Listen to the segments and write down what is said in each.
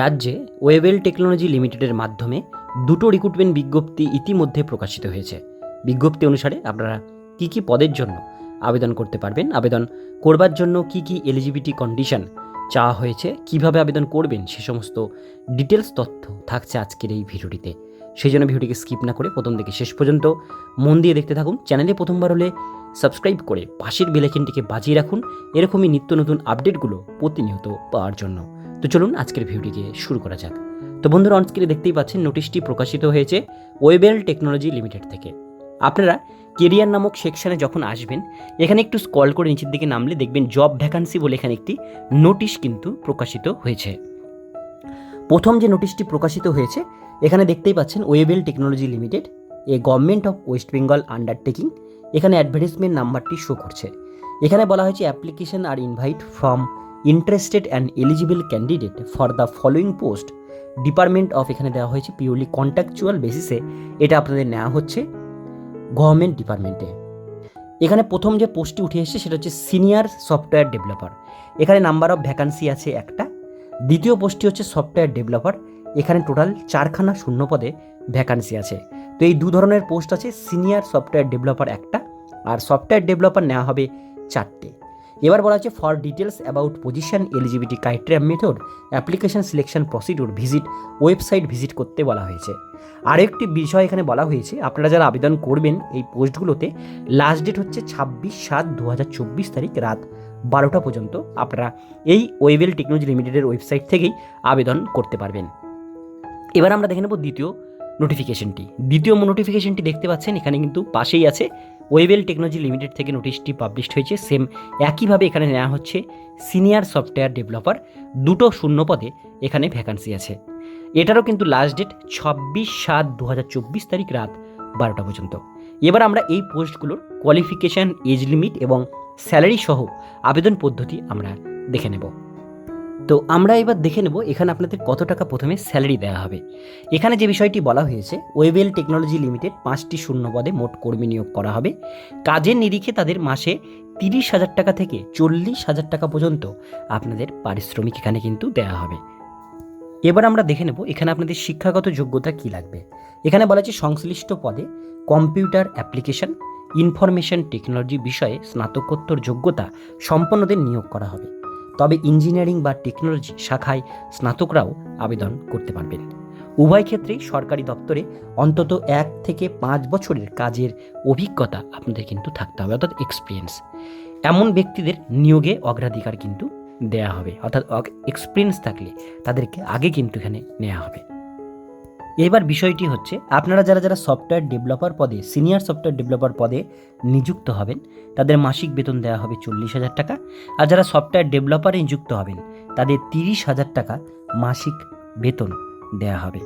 রাজ্যে Wavell technology লিমিটেডের মাধ্যমে দুটো রিক্রুটমেন্ট বিজ্ঞপ্তি ইতিমধ্যে প্রকাশিত হয়েছে। বিজ্ঞপ্তি অনুসারে আপনারা কী কী পদের জন্য আবেদন করতে পারবেন, আবেদন করবার জন্য কি কি এলিজিবিলিটি কন্ডিশন চাওয়া হয়েছে, কীভাবে আবেদন করবেন, সে সমস্ত ডিটেলস তথ্য থাকছে আজকের এই ভিডিওটিতে। সেই জন্য ভিডিওটিকে স্কিপ না করে প্রথম থেকে শেষ পর্যন্ত মন দিয়ে দেখতে থাকুন। চ্যানেলে প্রথমবার হলে সাবস্ক্রাইব করে পাশের বেলাইকেনটিকে বাজিয়ে রাখুন। এরকমই নিত্য নতুন আপডেটগুলো প্রতিনিয়ত পাওয়ার জন্য। তো চলুন আজকের ভিডিওটিকে শুরু করা যাক। তো বন্ধুরা অনস্ক্রিনে দেখতেই পাচ্ছেন, নোটিশটি প্রকাশিত হয়েছে ওয়েবেল টেকনোলজি লিমিটেড থেকে। আপনারা কেরিয়ার নামক সেকশনে যখন আসবেন, এখানে একটু স্কল করে নিচের দিকে নামলে দেখবেন জব ভ্যাকান্সি বলে এখানে একটি নোটিশ কিন্তু প্রকাশিত হয়েছে। প্রথম যে নোটিশটি প্রকাশিত হয়েছে, এখানে দেখতেই পাচ্ছেন Webel technology limited a government of West Bengal undertaking এখানে অ্যাডভার্টিসমেন্ট নাম্বারটি শো করছে। এখানে বলা হয়েছে application are invite from interested and eligible candidate for the following post department of এখানে দেওয়া হয়েছে পিওরলি কন্ট্যাকচুয়াল বেসিসে এটা আপনাদের নেওয়া হচ্ছে গভর্নমেন্ট ডিপার্টমেন্টে এখানে প্রথম যে পোস্টটি উঠে এসেছে সেটা হচ্ছে সিনিয়র সফটওয়্যার ডেভেলপার এখানে নাম্বার অফ ভ্যাকান্সি আছে একটা। দ্বিতীয় পোস্টটি হচ্ছে সফটওয়্যার ডেভেলপার এখানে টোটাল চারখানা শূন্য পদে ভ্যাকান্সি আছে। তো এই দু ধরনের পোস্ট আছে সিনিয়র সফটওয়্যার ডেভেলপার একটা, আর সফটওয়্যার ডেভেলপার নেওয়া হবে চারটে। এবার বলা হচ্ছে for details about position eligibility criteria method application selection procedure visit website visit করতে বলা হয়েছে। আরেকটি বিষয় এখানে বলা হয়েছে, আপনারা যারা আবেদন করবেন এই পোস্টগুলোতে লাস্ট ডেট হচ্ছে ছাব্বিশ সাত দু তারিখ রাত বারোটা পর্যন্ত আপনারা এই ওয়েবেল টেকনোলজি লিমিটেডের ওয়েবসাইট থেকেই আবেদন করতে পারবেন। এবার আমরা দেখে নেব দ্বিতীয় নোটিফিকেশনটি দ্বিতীয় নোটিফিকেশনটি দেখতে পাচ্ছেন, এখানে কিন্তু পাশেই আছে ওয়েবেল টেকনোলজি লিমিটেড থেকে নোটিশটি পাবলিশড হয়েছে। সেম একইভাবে এখানে নেওয়া হচ্ছে সিনিয়র সফটওয়্যার ডেভেলপার দুটো শূন্য পদে এখানে ভ্যাকান্সি আছে। এটারও কিন্তু লাস্ট ডেট ছাব্বিশ সাত দু তারিখ রাত বারোটা পর্যন্ত। এবার আমরা এই পোস্টগুলোর কোয়ালিফিকেশান এজ লিমিট এবং স্যালারি সহ আবেদন পদ্ধতি আমরা দেখে নেব। তো আমরা এবার দেখে নেব এখানে আপনাদের কত টাকা প্রথমে স্যালারি দেওয়া হবে। এখানে যে বিষয়টি বলা হয়েছে ওয়েবেল টেকনোলজি লিমিটেড পাঁচটি শূন্য পদে মোট কর্মী নিয়োগ করা হবে। কাজের নিরিখে তাদের মাসে তিরিশ হাজার টাকা থেকে চল্লিশ হাজার টাকা পর্যন্ত আপনাদের পারিশ্রমিক এখানে কিন্তু দেওয়া হবে। এবার আমরা দেখে নেব এখানে আপনাদের শিক্ষাগত যোগ্যতা কি লাগবে। এখানে বলা আছে সংশ্লিষ্ট পদে কম্পিউটার অ্যাপ্লিকেশন, ইনফরমেশন টেকনোলজি বিষয়ে স্নাতকোত্তর যোগ্যতা সম্পন্নদের নিয়োগ করা হবে। তবে ইঞ্জিনিয়ারিং বা টেকনোলজি শাখায় স্নাতকরাও আবেদন করতে পারবেন। উভয় ক্ষেত্রেই সরকারি দপ্তরে অন্তত এক থেকে পাঁচ বছরের কাজের অভিজ্ঞতা আপনাদের কিন্তু থাকতে হবে, অর্থাৎ এক্সপিরিয়েন্স এমন ব্যক্তিদের নিয়োগে অগ্রাধিকার কিন্তু দেয়া হবে, অর্থাৎ এক্সপিরিয়েন্স থাকলে তাদেরকে আগে কিন্তু এখানে নেওয়া হবে। এবার বিষয়টি হচ্ছে, আপনারা যারা যারা সফটওয়্যার ডেভেলপার পদে, সিনিয়র সফটওয়্যার ডেভেলপার পদে নিযুক্ত হবেন, তাদের মাসিক বেতন দেওয়া হবে চল্লিশ হাজার টাকা। আর যারা সফটওয়্যার ডেভেলপারে নিযুক্ত হবেন, তাদের তিরিশ হাজার টাকা মাসিক বেতন দেওয়া হবে।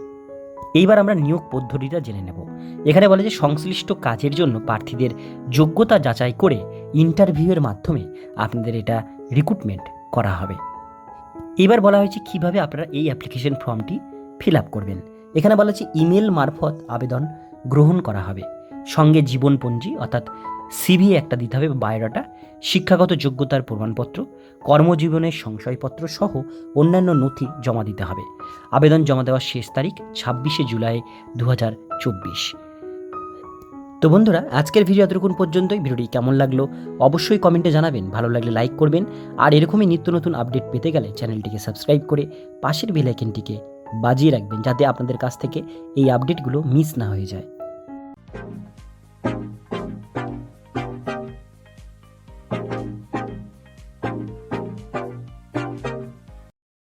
এইবার আমরা নিয়োগ পদ্ধতিটা জেনে নেব। এখানে বলে যে, সংশ্লিষ্ট কাজের জন্য প্রার্থীদের যোগ্যতা যাচাই করে ইন্টারভিউয়ের মাধ্যমে আপনাদের এটা রিক্রুটমেন্ট করা হবে। এবার বলা হয়েছে, কীভাবে আপনারা এই অ্যাপ্লিকেশন ফর্মটি ফিল আপ করবেন। এখানে বলা হচ্ছে ইমেল মারফত আবেদন গ্রহণ করা হবে। সঙ্গে জীবনপঞ্জি, অর্থাৎ সিভি একটা দিতে হবে, বায়োডাটা, শিক্ষাগত যোগ্যতার প্রমাণপত্র, কর্মজীবনের সংশয়পত্র সহ অন্যান্য নথি জমা দিতে হবে। আবেদন জমা দেওয়ার শেষ তারিখ ছাব্বিশে জুলাই দু হাজার চব্বিশ। তো বন্ধুরা, আজকের ভিডিও এতটুকুন পর্যন্তই। ভিডিওটি কেমন লাগল অবশ্যই কমেন্টে জানাবেন। ভালো লাগলে লাইক করবেন। আর এরকমই নিত্য নতুন আপডেট পেতে গেলে চ্যানেলটিকে সাবস্ক্রাইব করে পাশের বেলাইকেনটিকে বাজিয়ে রাখবেন যাতে আপনাদের কাছ থেকে এই আপডেটগুলো মিস না হয়ে যায়।